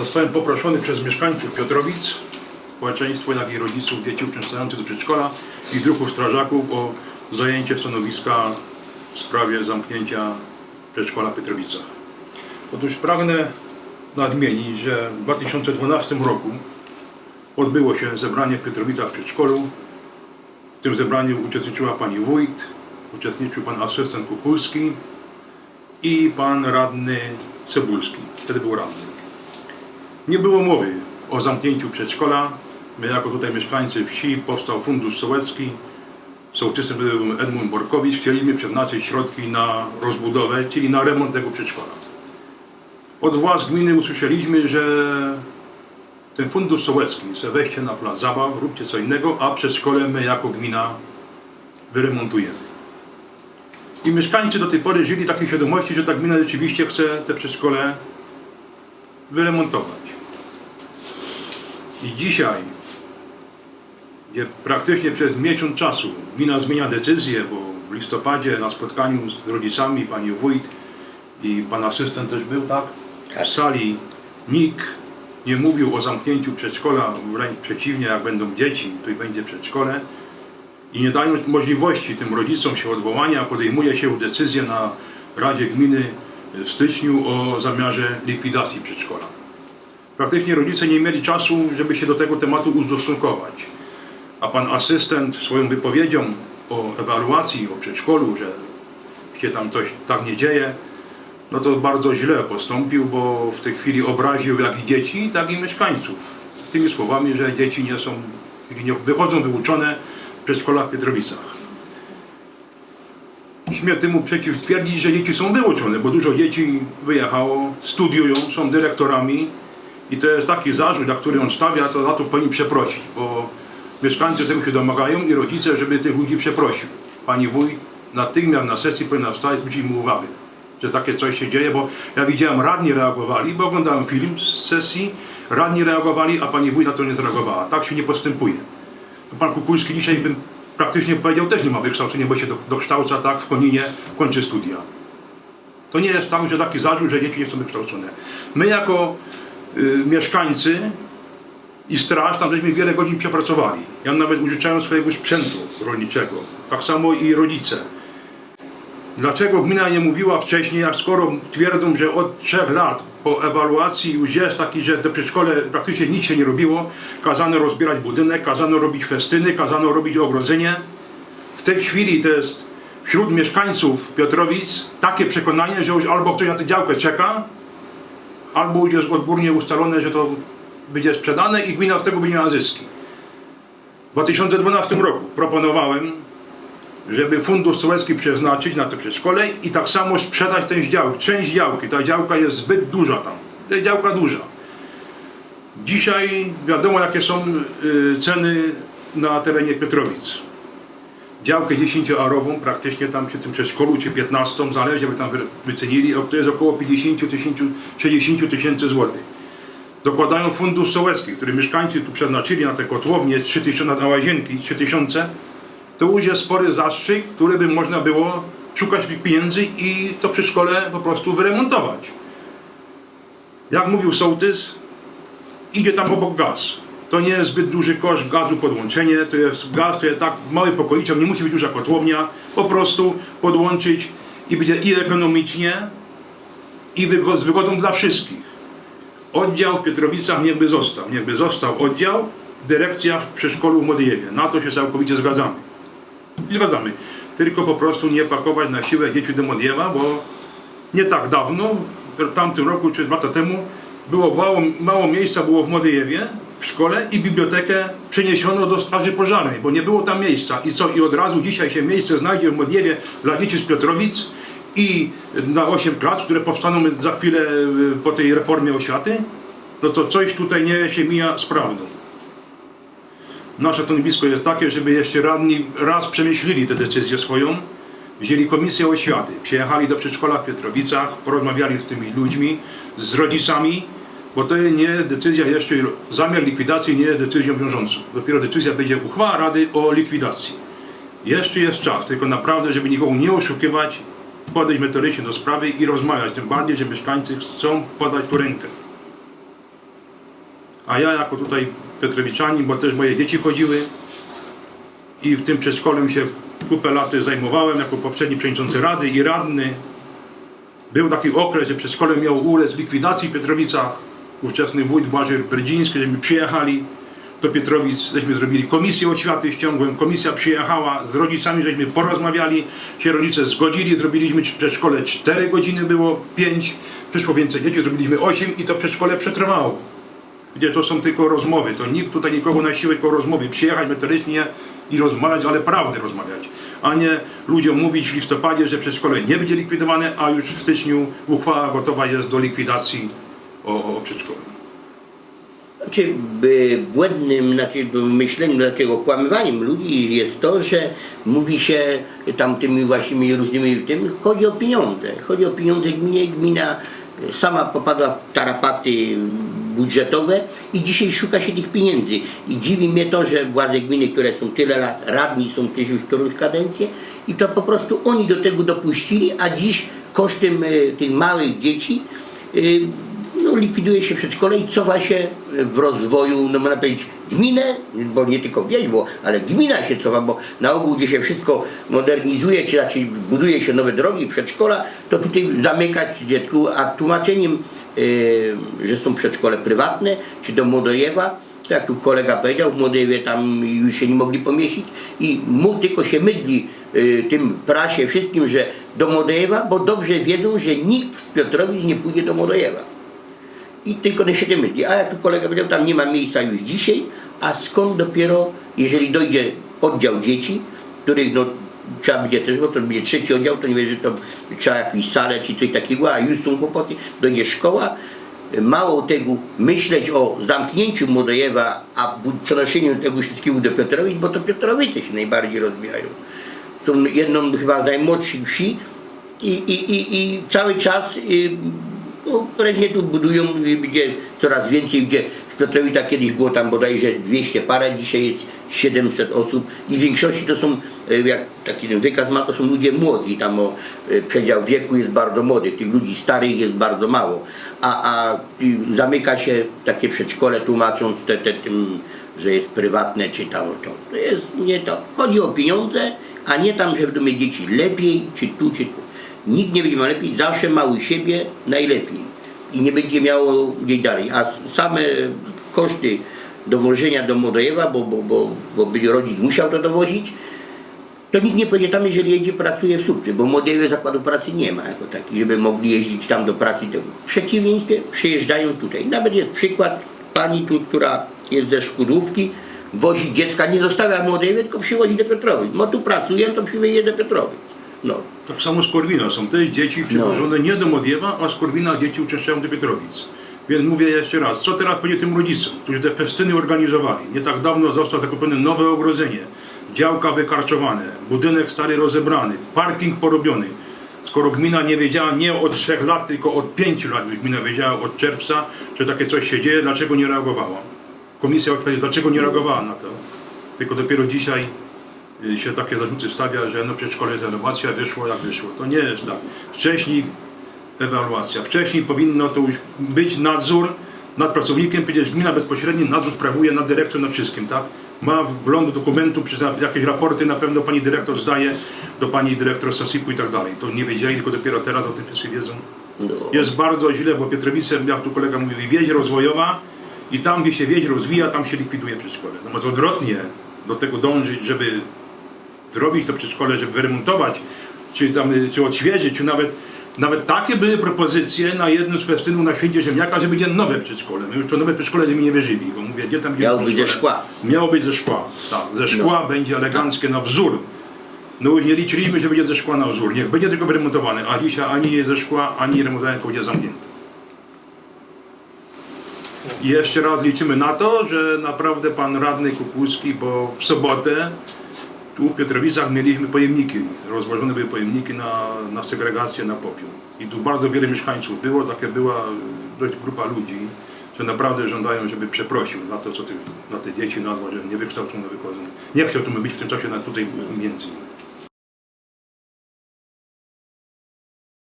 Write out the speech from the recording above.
Zostałem poproszony przez mieszkańców Piotrowic, społeczeństwo, jak i rodziców dzieci uczęszczających do przedszkola i druhów strażaków o zajęcie stanowiska w sprawie zamknięcia przedszkola w Pietrowicach. Otóż pragnę nadmienić, że w 2012 roku odbyło się zebranie w Pietrowicach w przedszkolu. W tym zebraniu uczestniczyła pani wójt, uczestniczył pan asystent Kukulski i pan radny Cebulski. Wtedy był radny. Nie było mowy o zamknięciu przedszkola. My jako tutaj mieszkańcy wsi powstał Fundusz Sołecki. Sołtysem był Edmund Borkowicz. Chcieliśmy przeznaczyć środki na rozbudowę, czyli na remont tego przedszkola. Od władz gminy usłyszeliśmy, że ten fundusz sołecki, że weźcie na plac zabaw, róbcie co innego, a przedszkole my jako gmina wyremontujemy. I mieszkańcy do tej pory żyli takiej świadomości, że ta gmina rzeczywiście chce te przedszkole wyremontować. I dzisiaj, gdzie praktycznie przez miesiąc czasu gmina zmienia decyzję, bo w listopadzie na spotkaniu z rodzicami pani wójt i pan asystent też był, tak? W sali nikt nie mówił o zamknięciu przedszkola, wręcz przeciwnie, jak będą dzieci, to i będzie przedszkole. I nie dając możliwości tym rodzicom się odwołania, podejmuje się decyzję na Radzie Gminy w styczniu o zamiarze likwidacji przedszkola. Praktycznie rodzice nie mieli czasu, żeby się do tego tematu ustosunkować. A pan asystent swoją wypowiedzią o ewaluacji, o przedszkolu, że się tam coś tak nie dzieje, no to bardzo źle postąpił, bo w tej chwili obraził jak i dzieci, tak i mieszkańców. Tymi słowami, że dzieci nie są, nie wychodzą wyuczone w przedszkolach w Pietrowicach. Śmiem temu przeciw stwierdzić, że dzieci są wyuczone, bo dużo dzieci wyjechało, studiują, są dyrektorami i to jest taki zarzut, na który on stawia, to za to powinni przeprosić, bo mieszkańcy tego się domagają i rodzice, żeby tych ludzi przeprosił. Pani wójt natychmiast na sesji powinna wstać zwrócić mu uwagę, że takie coś się dzieje, bo ja widziałem, radni reagowali, bo oglądałem film z sesji, radni reagowali, a pani wójt na to nie zareagowała. Tak się nie postępuje. To pan Kukulski dzisiaj bym praktycznie powiedział, też nie ma wykształcenia, bo się do- dokształca tak w Koninie, kończy studia. To nie jest tak, że taki zarzut, że dzieci nie są wykształcone. My jako y, mieszkańcy i straż, tam żeśmy wiele godzin przepracowali. Ja nawet użyczałem swojego sprzętu rolniczego. Tak samo i rodzice. Dlaczego gmina nie mówiła wcześniej, jak skoro twierdzą, że od trzech lat po ewaluacji już jest taki, że te przedszkole praktycznie nic się nie robiło, kazano rozbierać budynek, kazano robić festyny, kazano robić ogrodzenie. W tej chwili to jest wśród mieszkańców Piotrowic takie przekonanie, że już albo ktoś na tę działkę czeka, albo jest odgórnie ustalone, że to będzie sprzedane i gmina z tego będzie miała zyski. W 2012 roku proponowałem, żeby fundusz sołecki przeznaczyć na te przedszkole i tak samo sprzedać tę działkę, część działki. Ta działka jest zbyt duża tam. Działka duża. Dzisiaj wiadomo jakie są y, ceny na terenie Piotrowic. Działkę 10-arową praktycznie tam przy tym przedszkolu, czy 15, zależy, by tam wy- wycenili, to jest około 50 tysięcy, 60 tysięcy złotych. Dokładają fundusz sołecki, który mieszkańcy tu przeznaczyli na te kotłownie, 3000 na łazienki, 3000, to już jest spory zastrzyk, który by można było szukać pieniędzy i to przedszkole po prostu wyremontować. Jak mówił sołtys, idzie tam obok gaz. To nie jest zbyt duży koszt gazu podłączenie, to jest gaz, to jest tak mały pokoiczek, nie musi być duża kotłownia, po prostu podłączyć i będzie i ekonomicznie, i z wygodą dla wszystkich. Oddział w Pietrowicach niechby został, niechby został oddział, dyrekcja w przedszkolu w Modliewie. Na to się całkowicie zgadzamy. I zgadzamy. Tylko po prostu nie pakować na siłę dzieci do Modliewa, bo nie tak dawno, w tamtym roku czy dwa lata temu, było mało, mało miejsca było w Modliewie w szkole i bibliotekę przeniesiono do straży pożarnej, bo nie było tam miejsca. I co? I od razu dzisiaj się miejsce znajdzie w Modliewie dla dzieci z Piotrowic i na 8 klas, które powstaną za chwilę y, po tej reformie oświaty, no to coś tutaj nie się mija z prawdą. Nasze stanowisko jest takie, żeby jeszcze radni raz przemyśleli tę decyzję swoją, wzięli komisję oświaty, przyjechali do przedszkola w Pietrowicach, porozmawiali z tymi ludźmi, z rodzicami, bo to nie decyzja jeszcze, zamiar likwidacji nie jest decyzją wiążącą. Dopiero decyzja będzie uchwała Rady o likwidacji. Jeszcze jest czas, tylko naprawdę, żeby nikogo nie oszukiwać, podejść metodycznie do sprawy i rozmawiać, tym bardziej, że mieszkańcy chcą podać tu rękę. A ja jako tutaj Petrowiczanin, bo też moje dzieci chodziły i w tym przedszkolem się kupę lat zajmowałem jako poprzedni przewodniczący rady i radny. Był taki okres, że przedszkole miało ulec likwidacji w Petrowicach. Ówczesny wójt Błażej Bredziński, żeśmy przyjechali do Pietrowic, żeśmy zrobili komisję oświaty, ściągłem, komisja przyjechała, z rodzicami żeśmy porozmawiali, się rodzice zgodzili, zrobiliśmy w przedszkole 4 godziny, było 5, przyszło więcej dzieci, zrobiliśmy 8 i to przedszkole przetrwało. Gdzie to są tylko rozmowy, to nikt tutaj nikogo na siłę, tylko rozmowy, przyjechać merytorycznie i rozmawiać, ale prawdę rozmawiać, a nie ludziom mówić w listopadzie, że przedszkole nie będzie likwidowane, a już w styczniu uchwała gotowa jest do likwidacji o, o przedszkolu. Znaczy, błędnym znaczy, myśleniem, dlaczego okłamywaniem ludzi jest to, że mówi się tam tymi właśnie różnymi tym, chodzi o pieniądze. Chodzi o pieniądze gminie. Gmina sama popadła w tarapaty budżetowe i dzisiaj szuka się tych pieniędzy. I dziwi mnie to, że władze gminy, które są tyle lat, radni są też już którąś kadencję i to po prostu oni do tego dopuścili, a dziś kosztem e, tych małych dzieci e, no, likwiduje się przedszkole i cofa się w rozwoju, no można powiedzieć, gminę, bo nie tylko wieś, bo, ale gmina się cofa, bo na ogół, gdzie się wszystko modernizuje, czy raczej buduje się nowe drogi, przedszkola, to tutaj zamykać dziecku, a tłumaczeniem, y, że są przedszkole prywatne, czy do Młodojewa, jak tu kolega powiedział, w Młodojewie tam już się nie mogli pomieścić i mu tylko się mydli y, tym prasie wszystkim, że do Młodojewa, bo dobrze wiedzą, że nikt z Piotrowic nie pójdzie do Młodojewa. I tylko się tym myli. A jak tu kolega powiedział, tam nie ma miejsca już dzisiaj, a skąd dopiero, jeżeli dojdzie oddział dzieci, których no, trzeba będzie też, bo to będzie trzeci oddział, to nie wiem, że to trzeba jakąś salę czy coś takiego, a już są kłopoty, dojdzie szkoła, mało tego myśleć o zamknięciu Młodojewa, a przenoszeniu tego wszystkiego do Piotrowic, bo to Piotrowice się najbardziej rozwijają. Są jedną chyba z najmłodszych wsi i, i, i, i cały czas y, no, tu budują, gdzie coraz więcej, gdzie w Piotrowicach kiedyś było tam bodajże 200 parę, dzisiaj jest 700 osób i w większości to są, y, jak taki ten wykaz ma, to są ludzie młodzi, tam o y, przedział wieku jest bardzo młody, tych ludzi starych jest bardzo mało, a, a zamyka się takie przedszkole tłumacząc te, te, tym, że jest prywatne czy tam to. To jest nie to. Chodzi o pieniądze, a nie tam, żeby mieć dzieci lepiej, czy tu, czy tu. Nikt nie będzie miał lepiej, zawsze ma u siebie najlepiej i nie będzie miało gdzieś dalej. A same koszty dowożenia do Młodojewa, bo, bo, bo, bo by rodzic musiał to dowozić, to nikt nie pojedzie tam, jeżeli jedzie, pracuje w Słupcy, bo w Młodojewie zakładu pracy nie ma jako taki, żeby mogli jeździć tam do pracy. W przeciwieństwie przyjeżdżają tutaj. Nawet jest przykład pani tu, która jest ze Szkudówki, wozi dziecka, nie zostawia w Młodojewie, tylko przywozi do Piotrowic. Bo tu pracuję, to przywiezie do Piotrowic. No, Tak samo z Korwina. Są też dzieci przywożone nie do Modiewa, a z Korwina dzieci uczęszczają do Pietrowic. Więc mówię jeszcze raz, co teraz powiedzieć tym rodzicom, którzy te festyny organizowali? Nie tak dawno zostało zakupione nowe ogrodzenie, działka wykarczowane, budynek stary rozebrany, parking porobiony. Skoro gmina nie wiedziała nie od 3 lat, tylko od 5 lat już gmina wiedziała od czerwca, że takie coś się dzieje, dlaczego nie reagowała? Komisja odpowiedziała, dlaczego nie reagowała na to? Tylko dopiero dzisiaj się takie zarzuty stawia, że no przedszkole jest ewaluacja, wyszło jak wyszło. To nie jest tak. Wcześniej ewaluacja, wcześniej powinno to już być nadzór nad pracownikiem, przecież gmina bezpośredni nadzór sprawuje nad dyrektorem nad wszystkim, tak? Ma wgląd do dokumentu, jakieś raporty na pewno pani dyrektor zdaje do pani dyrektor Sasipu i tak dalej. To nie wiedzieli, tylko dopiero teraz o tym wszyscy wiedzą. no. Jest bardzo źle, bo Pietrowice, jak tu kolega mówił, wieś rozwojowa i tam, gdzie się wieś rozwija, tam się likwiduje przedszkole. Natomiast odwrotnie do tego dążyć, żeby zrobić to przedszkole, żeby wyremontować, czy, tam, czy odświeżyć, czy nawet, nawet takie były propozycje na jednym z festynów na święcie ziemniaka, że będzie nowe przedszkole. My już to nowe przedszkole mi nie wierzyli, bo mówię, gdzie tam będzie Miało być ze szkła. Miało być ze szkła, tak. Ze szkła będzie eleganckie na wzór. No już nie liczyliśmy, że będzie ze szkła na wzór. Niech będzie tylko wyremontowane, a dzisiaj ani ze szkła, ani remontowane, tylko będzie zamknięte. I jeszcze raz liczymy na to, że naprawdę pan radny Kukulski, bo w sobotę tu w Pietrowicach mieliśmy pojemniki, rozłożone były pojemniki na, na segregację, na popiół. I tu bardzo wiele mieszkańców było, takie była dość grupa ludzi, że naprawdę żądają, żeby przeprosił za to, co ty, na te dzieci nazwa, że niewykształcone wychodzą. Nie chciałbym być w tym czasie na tutaj między.